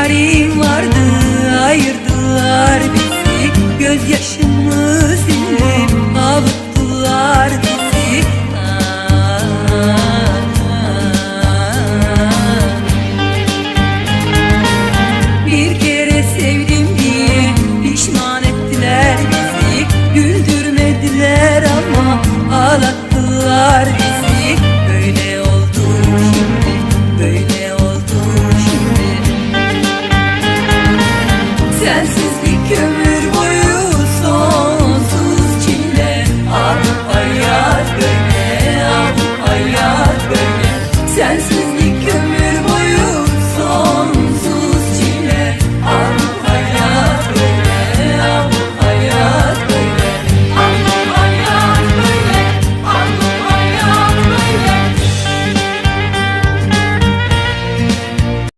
yarim vardı ayırdılar bizi. Gözyaşın Sensiz bir kömür bu.